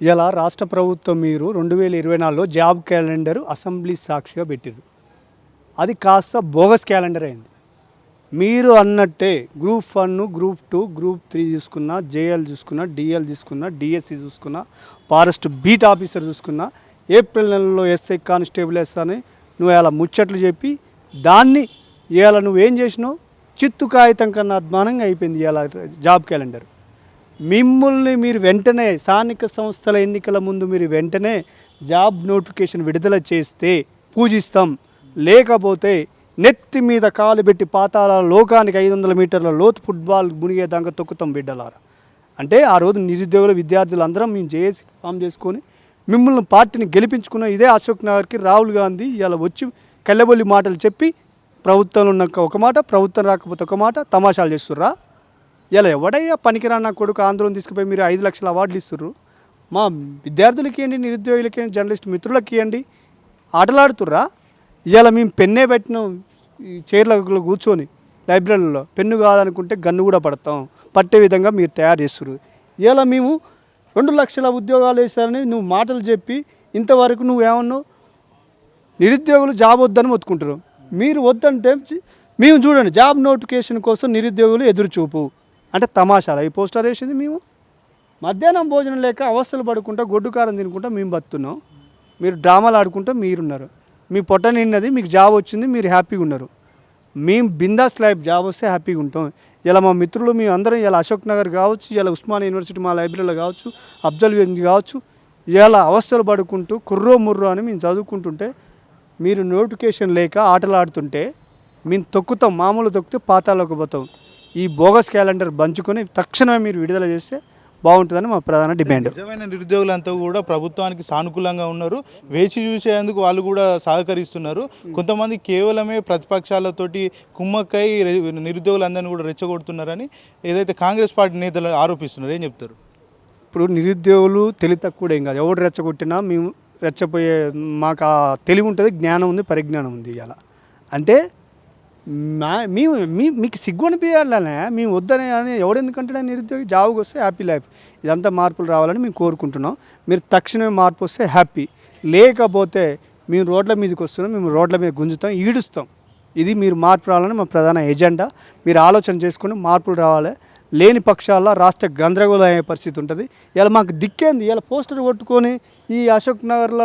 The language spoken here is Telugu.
ఇలా రాష్ట్ర ప్రభుత్వం మీరు రెండు వేల ఇరవై నాలుగులో జాబ్ క్యాలెండర్ అసెంబ్లీ సాక్షిగా పెట్టారు అది కాస్త బోగస్ క్యాలెండర్ అయింది. మీరు అన్నట్టే group one group two group three చూసుకున్నా జేఎల్ చూసుకున్నా డిఎల్ చూసుకున్నా డిఎస్సి చూసుకున్నా ఫారెస్ట్ బీట్ ఆఫీసర్ చూసుకున్నా ఏప్రిల్ నెలలో ఎస్ఐ కానిస్టేబుల్ అని నువ్వు ఇలా ముచ్చట్లు చెప్పి దాన్ని ఇలా నువ్వేం చేసినావు? చిత్తు కాగితం కన్నా అద్మానంగా అయిపోయింది ఇలా జాబ్ క్యాలెండర్. మిమ్మల్ని మీరు వెంటనే స్థానిక సంస్థల ఎన్నికల ముందు మీరు వెంటనే జాబ్ నోటిఫికేషన్ విడుదల చేస్తే పూజిస్తాం. లేకపోతే నెత్తి మీద కాలు పెట్టి పాతాల లోకానికి ఐదు వందల మీటర్ల లోతు ఫుట్బాల్ మునిగేదాకా తొక్కుతాం బిడ్డలారా. అంటే ఆ రోజు నిరుద్యోగుల విద్యార్థులు అందరం మేము జేఏసీ ఫామ్ చేసుకొని మిమ్మల్ని పార్టీని గెలిపించుకున్న ఇదే అశోక్ నగర్కి రాహుల్ గాంధీ ఇలా వచ్చి కల్లబొల్లి మాటలు చెప్పి ప్రభుత్వంలో ఉన్న ఒక మాట ప్రభుత్వం రాకపోతే ఒక మాట తమాషాలు చేస్తుర్రా? ఇలా ఎవడయ్యా పనికిరాన్న కొడుకు ఆంధ్రం తీసుకుపోయి మీరు ఐదు లక్షల అవార్డులు ఇస్తుర్రు? మా విద్యార్థులకి ఇవ్వండి నిరుద్యోగులకి ఇవ్వండి జర్నలిస్ట్ మిత్రులకి ఇవ్వండి ఆటలాడుతుర్రా? ఇవాళ మేము పెన్నే పెట్టినాం చైర్లకు కూర్చొని లైబ్రరీలో పెన్ను కాదనుకుంటే గన్ను కూడా పడతాం. పట్టే విధంగా మీరు తయారు చేస్తున్నారు ఇలా మేము రెండు లక్షల ఉద్యోగాలు వేసారని నువ్వు మాటలు చెప్పి ఇంతవరకు నువ్వేమన్నావు నిరుద్యోగులు జాబ్ వద్దని మొత్తుకుంటారు మీరు వద్దంటే మేము చూడండి జాబ్ నోటిఫికేషన్ కోసం నిరుద్యోగులు ఎదురు చూపు అంటే తమాషాలు. ఈ పోస్టర్ వేసింది మేము. మధ్యాహ్నం భోజనం లేక అవస్థలు పడుకుంటా గొడ్డు కారం తినుకుంటా మేము బతున్నాం. మీరు డ్రామాలు ఆడుకుంటూ మీరున్నారు. మీ పొట్ట నిన్నది మీకు జాబ్ వచ్చింది మీరు హ్యాపీగా ఉన్నారు. మేము బిందాస్ లైఫ్ జాబ్ వస్తే హ్యాపీగా ఉంటాం. ఇలా మా మిత్రులు మేము అందరం ఇలా అశోక్ నగర్ కావచ్చు ఇలా ఉస్మాన్ యూనివర్సిటీ మా లైబ్రరీలో కావచ్చు అఫ్జల్ కావచ్చు ఇలా అవస్థలు పడుకుంటూ కుర్రో ముర్రో అని మేము చదువుకుంటుంటే మీరు నోటిఫికేషన్ లేక ఆటలు ఆడుతుంటే మేము తొక్కుతాం మామూలు తొక్కితే పాతాలకు పోతాం. ఈ బోగస్ క్యాలెండర్ పంచుకొని తక్షణమే మీరు విడుదల చేస్తే బాగుంటుందని మా ప్రధాన డిమాండ్. నిజమైన నిరుద్యోగులంతా కూడా ప్రభుత్వానికి సానుకూలంగా ఉన్నారు. వేచి చూసేందుకు వాళ్ళు కూడా సహకరిస్తున్నారు. కొంతమంది కేవలమే ప్రతిపక్షాలతోటి కుమ్మక్కై నిరుద్యోగులందరినీ కూడా రెచ్చగొడుతున్నారని ఏదైతే కాంగ్రెస్ పార్టీ నేతలు ఆరోపిస్తున్నారు ఏం చెప్తారు? ఇప్పుడు నిరుద్యోగులు తెలివి తక్కువ ఏం కాదు. ఎవడు రెచ్చగొట్టినా మేము రెచ్చపోయే మాకు ఆ తెలివి ఉంటుంది జ్ఞానం ఉంది పరిజ్ఞానం ఉంది ఇవాళ. అంటే మా మేము మీ మీకు సిగ్గు అనిపించాలనే మేము వద్దని అని ఎవడెందుకంటే నిరుద్యోగి జాబ్కి వస్తే హ్యాపీ లైఫ్ ఇదంతా మార్పులు రావాలని మేము కోరుకుంటున్నాం. మీరు తక్షణమే మార్పు వస్తే హ్యాపీ లేకపోతే మేము రోడ్ల మీదకి వస్తున్నాం మేము రోడ్ల మీద గుంజుతాం ఈడుస్తాం. ఇది మీరు మార్పు రావాలని మా ప్రధాన ఎజెండా. మీరు ఆలోచన చేసుకుని మార్పులు రావాలి. లేని పక్షాల్లో రాష్ట్ర గందరగోళం అయ్యే పరిస్థితి ఉంటుంది. ఇలా మాకు దిక్కేంది? ఇలా పోస్టర్ కొట్టుకొని ఈ అశోక్ నగర్లలో